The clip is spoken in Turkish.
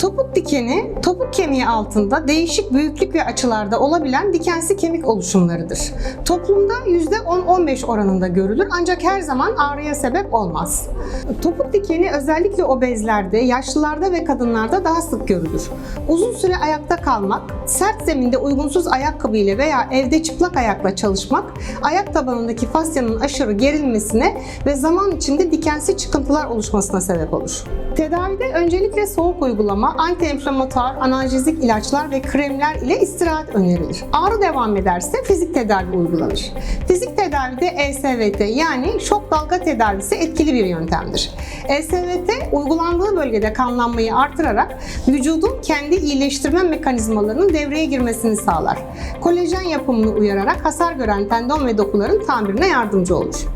Topuk dikeni, topuk kemiği altında değişik büyüklük ve açılarda olabilen dikensi kemik oluşumlarıdır. Toplumda %10-15 oranında görülür ancak her zaman ağrıya sebep olmaz. Topuk dikeni özellikle obezlerde, yaşlılarda ve kadınlarda daha sık görülür. Uzun süre ayakta kalmak, sert zeminde uygunsuz ayakkabı ile veya evde çıplak ayakla çalışmak, ayak tabanındaki fasyanın aşırı gerilmesine ve zaman içinde dikensi çıkıntılar oluşmasına sebep olur. Tedavide öncelikle soğuk uygulama, antiinflamatuar, analjezik ilaçlar ve kremler ile istirahat önerilir. Ağrı devam ederse fizik tedavi uygulanır. Fizik tedavide ESVT yani şok dalga tedavisi etkili bir yöntemdir. ESVT uygulandığı bölgede kanlanmayı artırarak vücudun kendi iyileştirme mekanizmalarının devreye girmesini sağlar. Kolajen yapımını uyararak hasar gören tendon ve dokuların tamirine yardımcı olur.